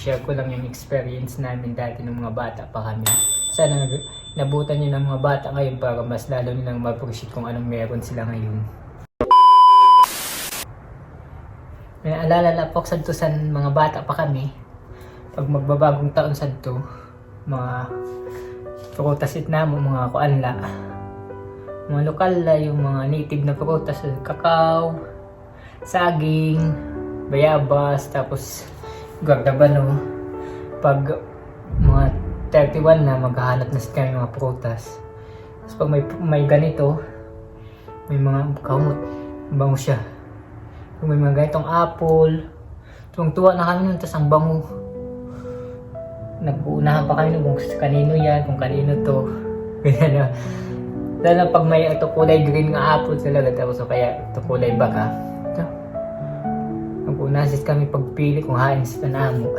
share ko lang yung experience namin dati ng mga bata pa kami. Sana nabutan nyo ng mga bata ngayon para mas lalo nilang ma-appreciate kung anong meron sila ngayon. May alala na po sa tusan mga bata pa kami. Pag magbabagong taon sa to, mga prutasit na mo, mga kuanla. Mga lokal na yung mga native na prutas, kakao, saging, bayabas, tapos gardabano. Pag mga 31 na, maghahanap na sila ng mga prutas. Tapos pag may, may ganito, may mga kamot, bango siya. Kung may mga ganitong apple, tuwang-tuwa na kami nun, tapos ang bango. Nag-uunahan pa kami kung kanino yan, kung kanino to. Ganyan na. Lalo pag may ito kulay green nga apple talaga, tapos o kaya ito kulay baka. Nag-uunahan kami pagpili kung hain sa tanamo.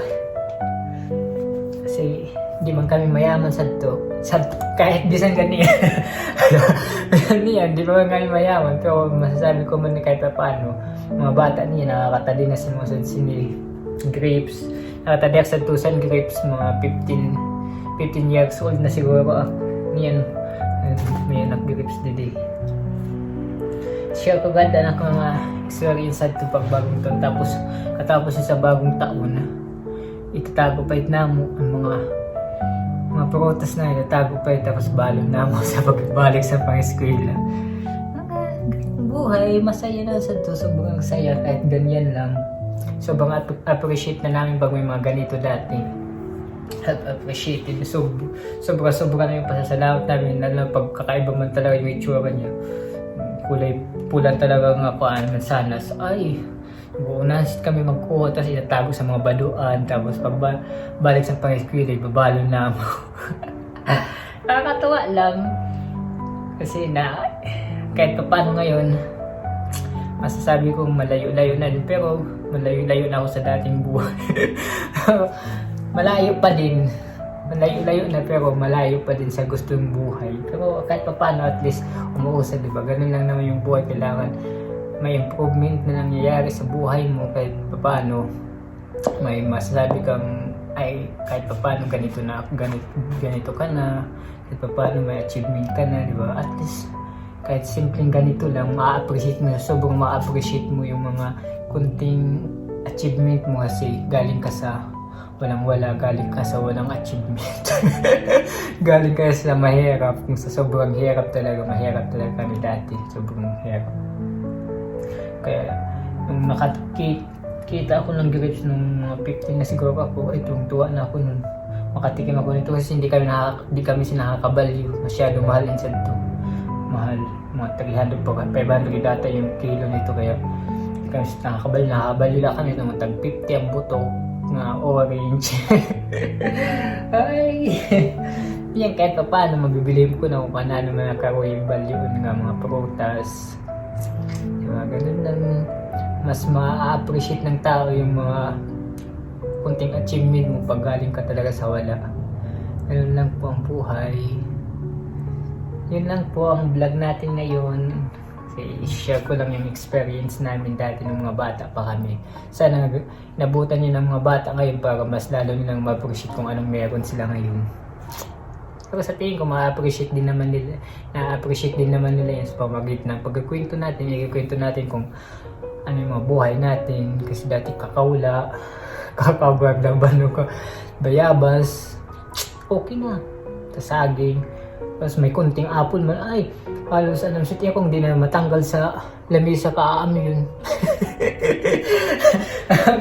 Kasi di man kami mayaman sa to. Sa, kahit bisan ganiyan. ganiyan, di pa man kami mayaman. Pero masasabi ko man kahit pa paano, mga bata niya nakakatali na si mga sini grapes. Nakatali ako sa tusan grapes, mga 15 15 years old na siguro. Niyan, may anak grapes didi. Share ko ganda na mga experience sa ito pag bagong taon. Tapos, katapos sa bagong taon, itatago pa na mo ang mga mga prutas na itatago pa ito tapos balo na mo sa pagbalik sa pang-eskwela. Buhay, masaya na sa to. Sobrang saya kahit ganyan lang. Sobrang ap- appreciate na namin pag may mga ganito dati. At appreciated. So, sobra sobra na yung pasasalamat namin. Lalo na pag kakaiba man talaga yung itsura niya. Kulay pula talaga nga kuan mansanas. Ay, Buunan kami magkuha, tapos itatago sa mga baduan, tapos pag sa pang-eskwela, ibabalo na mo. Nakakatawa lang. Kasi na, kahit pa paano ngayon, masasabi kong malayo-layo na din, pero malayo-layo na ako sa dating buhay. malayo pa din. Malayo-layo na pero malayo pa din sa gustong buhay. Pero kahit pa paano, at least umuusad, di ba? Ganun lang naman yung buhay. Kailangan may improvement na nangyayari sa buhay mo kahit paano may masasabi kang ay kahit paano ganito na ganito, ganito ka na kahit paano may achievement ka na di ba at least kahit simpleng ganito lang ma-appreciate mo sobrang ma-appreciate mo yung mga kunting achievement mo kasi galing ka sa walang wala galing ka sa walang achievement galing ka sa mahirap kung sa sobrang hirap talaga mahirap talaga kami dati sobrang hirap kaya, nung nakakita ako ng grapes nung mga 15 na siguro ako, ay tuwa na ako nun. Makatikim ako nito kasi hindi kami nakaka, hindi kami sinakakabaliw. Masyado mahal din sa ito. Mahal. Mga 300 po. 500 data yung kilo nito kaya hindi kami nakakabaliw. Nakakabaliw lang kami ng tag 50 ang buto nga orange. ay! Yan kahit pa paano mabibili ko na kung paano naman nakaroon yung value ng mga prutas. Diba? Ganun lang. Mas ma-appreciate ng tao yung mga kunting achievement mo pag galing ka talaga sa wala. Ganun lang po ang buhay. Yun lang po ang vlog natin ngayon. Kasi share ko lang yung experience namin dati ng mga bata pa kami. Sana nabutan nyo ng mga bata ngayon para mas lalo nilang ma-appreciate kung anong meron sila ngayon. Pero sa tingin ko, ma-appreciate din naman nila, na-appreciate din naman nila yan sa pamagitan ng pagkikwento natin, ikikwento natin kung ano yung mga buhay natin. Kasi dati kakawla, kakawag ng bano bayabas, okay na. Tapos saging, tapos may kunting apple man, ay, halos alam sa tingin kung di na matanggal sa lamisa ka, aami yun.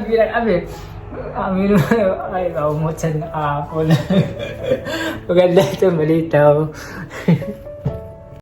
Bilang aami, aami yun, ay, kaumot sa apple. Maganda ito, malitaw.